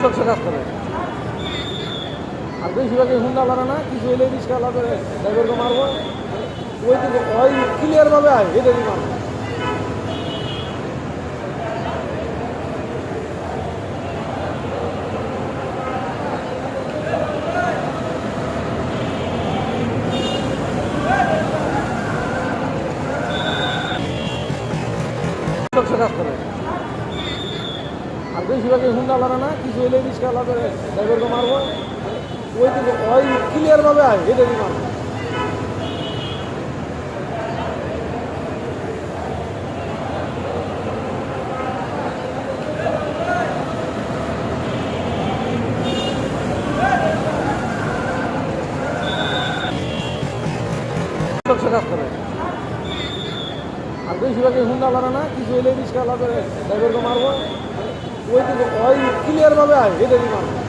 আর বেশিরভাগই হুন্ডা লারা না, কিছু হইলে রিক্সা লাগে ড্রাইভারকে মারবো। ওই দিকে ওই ক্লিয়ারভাবে আয় এটা দিয়ে মারবো। কাজ করে। আর বেশিরভাগই হুন্ডা লারা না, কিছু হইলে রিক্সা লাগে ড্রাইভারকে মারবো। ওই দিকে ওই ক্লিয়ারভাবে আয় এটা দিয়ে মারবো। কাজ করে। আর বেশিরভাগই হুন্ডা লারা না, কিছু হইলে রিক্সা লাগে ড্রাইভারকে মারবো। ওই ওই ক্লিয়ারভাবে আয় দিয়ে মারবো